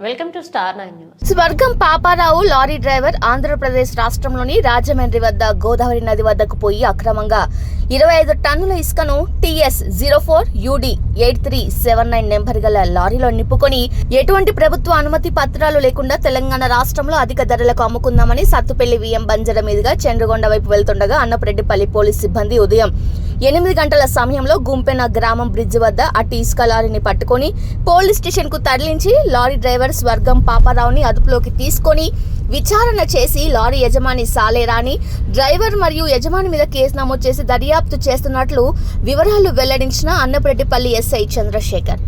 Welcome to star nine news. స్వర్గం Paparao lorry driver Andhra Pradesh రాష్ట్రంలోని రాజమండ్రి వద్ద గోదావరి నది వద్దకు పోయి అక్రమంగా ఇరవై ఐదు టన్నుల ఇసుకను TS zero four UD eight three seven nine number గల లారీలో నింపుకొని ఎటువంటి ప్రభుత్వ అనుమతి పత్రాలు లేకుండా తెలంగాణ రాష్ట్రంలో అధిక ధరలకు అమ్ముకుందామని సత్తుపల్లి విఎం బంజర మీదుగా చంద్రగొండ వైపు వెళ్తుండగా అన్నపరెడ్డిపల్లి పోలీస్ సిబ్బంది ఉదయం ఎనిమిది గంటల సమయంలో గుంపెన గ్రామం బ్రిడ్జ్ వద్ద అటు ఇసుక లారీని పట్టుకొని పోలీస్ స్టేషన్కు తరలించి లారీ డ్రైవర్ స్వర్గం పాపారావుని అదుపులోకి తీసుకొని విచారణ చేసి లారీ యజమాని సాలేరాని డ్రైవర్ మరియు యజమాని మీద కేసు నమోదు చేసి దర్యాప్తు చేస్తున్నట్లు వివరాలు వెల్లడించిన అన్నపరెడ్డిపల్లి ఎస్ఐ చంద్రశేఖర్.